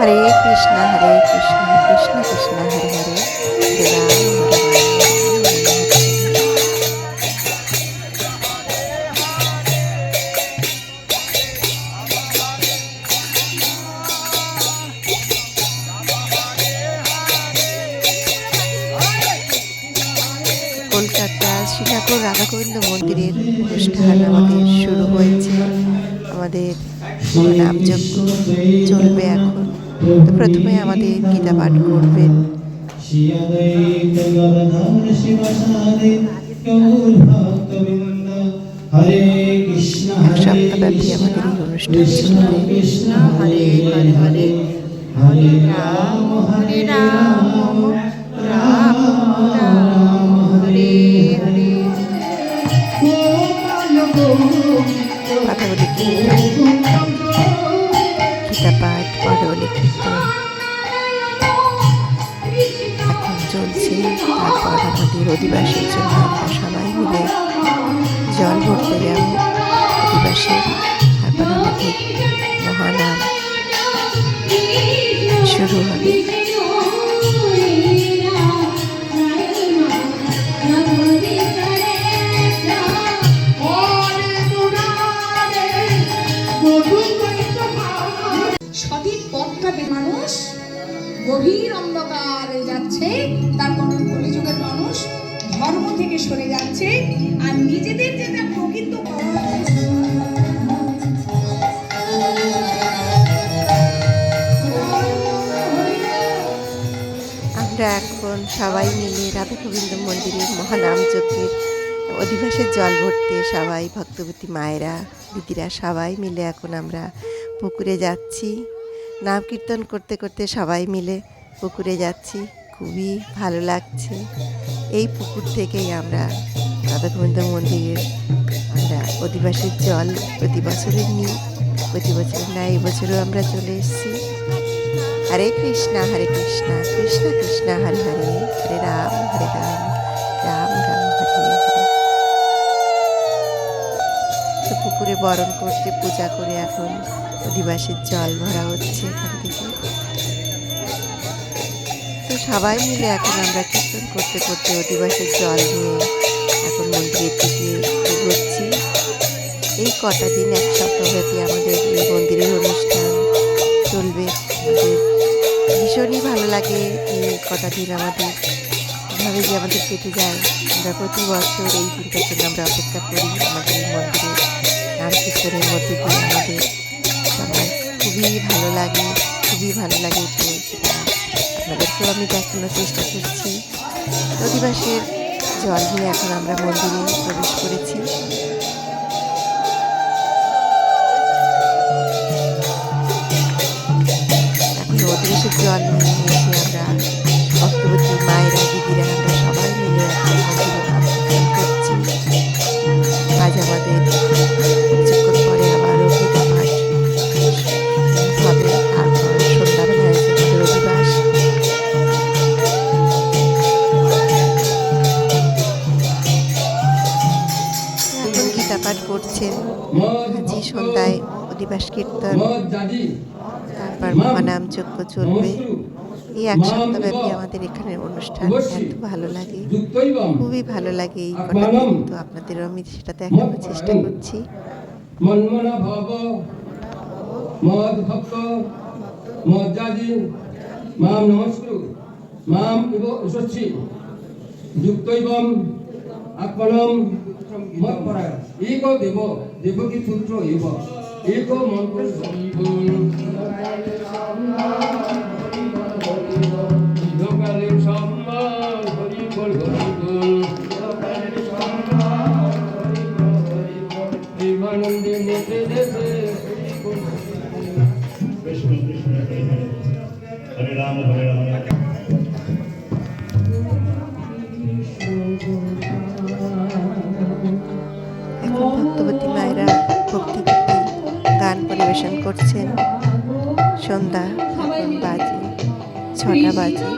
হরে কৃষ্ণ হরে কৃষ্ণ কৃষ্ণ কৃষ্ণ, হরে হরে। কলকাতা শ্রীঠাকুর রাধাগোবিন্দ মন্দিরের অনুষ্ঠান আমাদের শুরু হয়েছে আমাদের নামযজ্ঞ চলবে এখন প্রথমে আমাদের গীতা পাঠ করবেন। হরে কৃষ্ণ সপ্তাহব্যাপী আমাদের এই অনুষ্ঠান কৃষ্ণ, হরে হরে হরে হরে রাম হরে রাম রাম রাম আমাদের অধিবাসীর জন্য আমরা সবাই মিলে জল ভরতে যাব অধিবাসী তারপর আমাদের মহানাম শুরু হবে। সঠিক পথটাকে মানুষ গভীর অন্ধকারে যাচ্ছে। থেকে সরে যাচ্ছে আর নিজেদের যেটা প্রকৃত আমরা এখন সবাই মিলে রাধা গোবিন্দ মন্দিরের মহানাম যজ্ঞের অধিবাসের জল ভরতে সবাই ভক্তবতী মায়েরা, দিদিরা সবাই মিলে এখন আমরা পুকুরে যাচ্ছি। নাম কীর্তন করতে করতে সবাই মিলে পুকুরে যাচ্ছি। খুবই ভালো লাগছে। এই পুকুর থেকেই আমরা রাধা গোবিন্দ মন্দিরের আমরা অধিবাসের জল প্রতি বছরে নিই। প্রতি বছর না এই বছরও আমরা চলে এসেছি। হরে কৃষ্ণ হরে কৃষ্ণ কৃষ্ণ কৃষ্ণ, হরে হরে হরে রাম হরে রাম রাম রাম, হরে হরে। তো পুকুরে বরণ করতে পূজা করে এখন অধিবাসীর জল ভরা হচ্ছে এখান থেকে। সবাই মিলে এখন আমরা কীর্তন করতে করতে অধিবাসীর জল নিয়ে এখন মন্দিরের দিকে এগোচ্ছি। এই কটা দিন এক সপ্তাহব্যাপী আমাদের এই মন্দিরের অনুষ্ঠান চলবে। আমাদের ভীষণই ভালো লাগে এই কটা দিন আমাদের। ভাবে যে আমাদের কেটে যায়। আমরা প্রতি বছর এই দিনটার জন্য আমরা অপেক্ষা করি আমাদের এই মন্দিরে নাম কীর্তনের মধ্যে দিয়ে। আমাদের সবার খুবই ভালো লাগে, খুবই ভালো লাগে আপনাদেরকেও আমি দেখানোর চেষ্টা করছি। অধিবাসের জল নিয়ে এখন আমরা মন্দিরে প্রবেশ করেছি। আজই সন্ধ্যায় অধিবাস কীর্তন, তারপর মহানাম যজ্ঞ চলবে। এই এক সপ্তাহব্যাপী আমাদের এখানে অনুষ্ঠান এত ভালো লাগে। খুবই ভালো লাগে এই কটা দিন। তো আপনাদেরও আমি সেটা দেখানোর চেষ্টা করছি। মন্মনা ভব মদ আত্মনম মত পরায় এক দেব। দেবকী পুত্র এব এক মন্ত্র লোকালে পরিবেশন করছেন। সন্ধ্যা বাজে ছটা বাজে।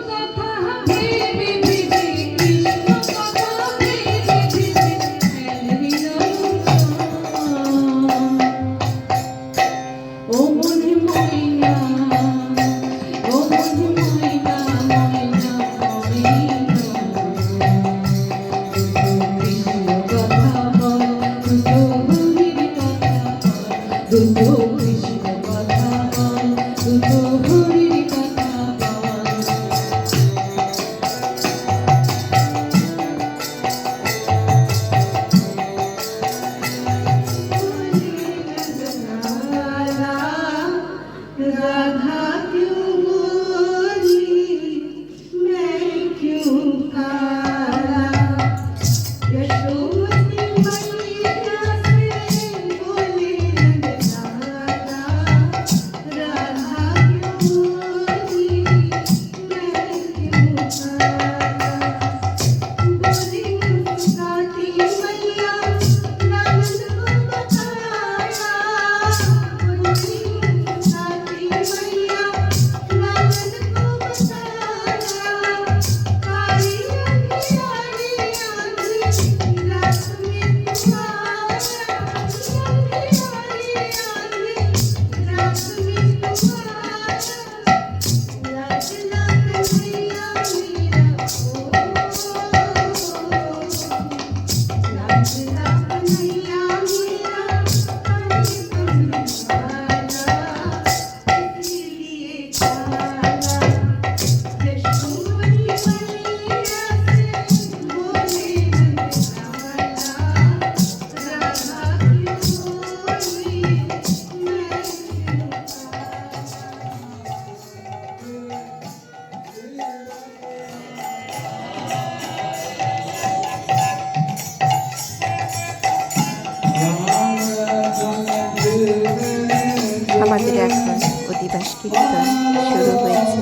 আমাদের এখন অধিবাস কীর্তন শুরু হয়েছে।